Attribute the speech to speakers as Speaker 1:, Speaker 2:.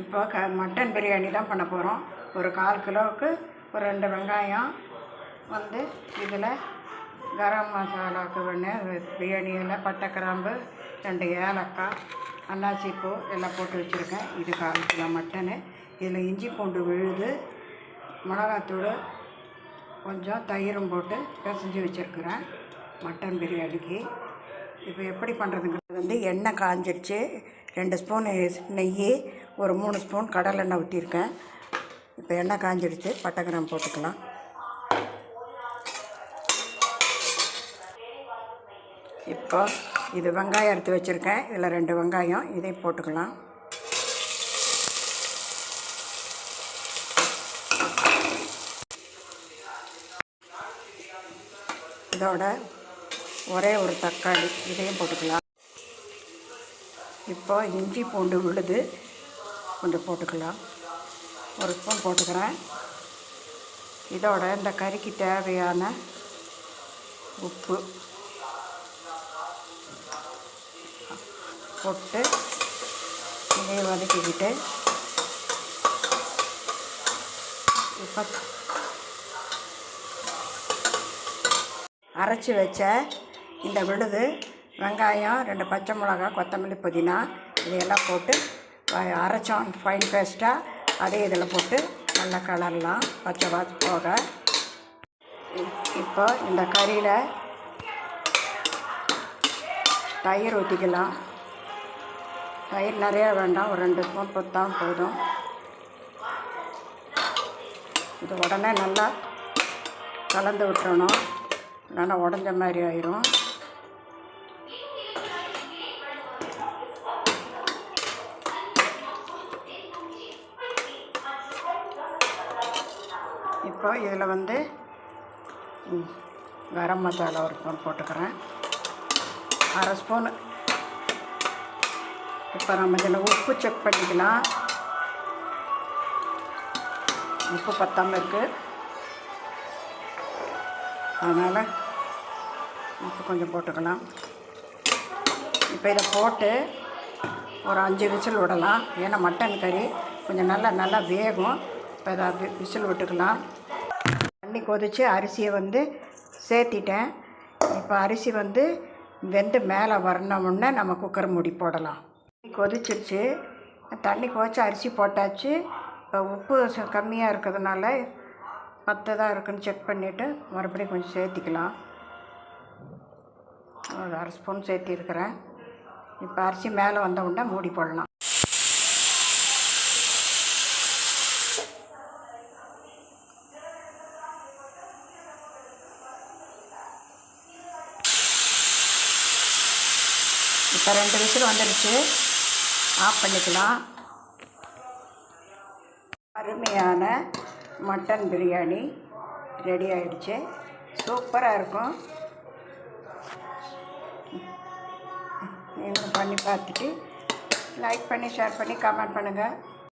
Speaker 1: இப்போ க மட்டன் பிரியாணி தான் பண்ண போகிறோம் ஒரு கால் கிலோவுக்கு ஒரு ரெண்டு வெங்காயம் வந்து இதில் கரம் மசாலாவுக்கு ஒன்று பிரியாணி பட்டை கிராம்பு ரெண்டு ஏலக்காய் அன்னாசி பூ எல்லாம் போட்டு வச்சுருக்கேன். இது கால் கிலோ மட்டனு. இதில் இஞ்சி பூண்டு விழுது மிளகாத்தூள் கொஞ்சம் தயிரும் போட்டு பிசைஞ்சு வச்சுருக்குறேன் மட்டன் பிரியாணிக்கு. இப்போ எப்படி பண்ணுறதுங்கிறது வந்து எண்ணெய் காஞ்சிடுச்சு ரெண்டு ஸ்பூன் நெய் ஒரு மூணு ஸ்பூன் கடலெண்ணெய் ஊற்றிருக்கேன் இப்போ எண்ணெய் காஞ்சிடுச்சு. பட்டை கிராம் போட்டுக்கலாம். இப்போ இது வெங்காயம் எடுத்து வச்சுருக்கேன். இதில் ரெண்டு வெங்காயம். இதையும் போட்டுக்கலாம். இதோட ஒரே ஒரு தக்காளி. இதையும் போட்டுக்கலாம். இப்போ இஞ்சி பூண்டு விழுது கொஞ்சம் போட்டுக்கலாம். ஒரு ஸ்பூன் போட்டுக்கிறேன். இதோட இந்த கறிக்கு தேவையான உப்பு போட்டு இதை வதக்கிக்கிட்டு இப்போ அரைச்சி வச்ச இந்த விழுது வெங்காயம் ரெண்டு பச்சை மிளகா கொத்தமல்லி புதினா இதையெல்லாம் போட்டு அரைச்சோம். ஃபைன் பேஸ்ட்டாக அதே இதில் போட்டு நல்லா கலரலாம். பச்சை வாசம் போக. இப்போ இந்த கறியில் தயிர் ஊற்றிக்கலாம் தயிர் நிறையா வேண்டாம். ஒரு ரெண்டு ஸ்பூன் பொத்தான் போதும். இது உடனே நல்லா கலந்து விட்டுறணும். நல்லா உடஞ்ச மாதிரி ஆயிரும். போட்டோம் இதில் வந்து கரம் மசாலா ஒரு ஸ்பூன் போட்டுக்கிறேன். அரை ஸ்பூனு. இப்போ நம்ம இதில் உப்பு செக் பண்ணிக்கலாம். உப்பு பத்தாமல் இருக்குது அதனால் உப்பு கொஞ்சம் போட்டுக்கலாம். இப்போ இதை போட்டு ஒரு அஞ்சு விசில் விடலாம். ஏன்னா மட்டன் கறி கொஞ்சம் நல்லா நல்லா வேகும். இப்போ இதை விசில் விட்டுக்கலாம். தண்ணி கொதித்து அரிசியை வந்து சேர்த்திட்டேன். இப்போ அரிசி வந்து வெந்து மேலே வரணுமுன்னே நம்ம குக்கர் மூடி போடலாம். தண்ணி கொதிச்சிருச்சு. தண்ணி கொதிச்சு அரிசி போட்டாச்சு. இப்போ உப்பு ச- கம்மியாக இருக்கிறதுனால பத்ததாக இருக்குன்னு செக் பண்ணிவிட்டு மறுபடியும் கொஞ்சம் சேர்த்திக்கலாம். ஒரு அரை ஸ்பூன் சேர்த்திருக்கிறேன். இப்போ அரிசி மேலே வந்த உடனே மூடி போடலாம். இப்போ ரெண்டு விசில் வந்துடுச்சு ஆஃப் பண்ணிக்கலாம். அருமையான மட்டன் பிரியாணி ரெடி ஆகிடுச்சு சூப்பராக இருக்கும். நீங்களும் பண்ணி பார்த்துட்டு லைக் பண்ணி ஷேர் பண்ணி கமெண்ட் பண்ணுங்கள்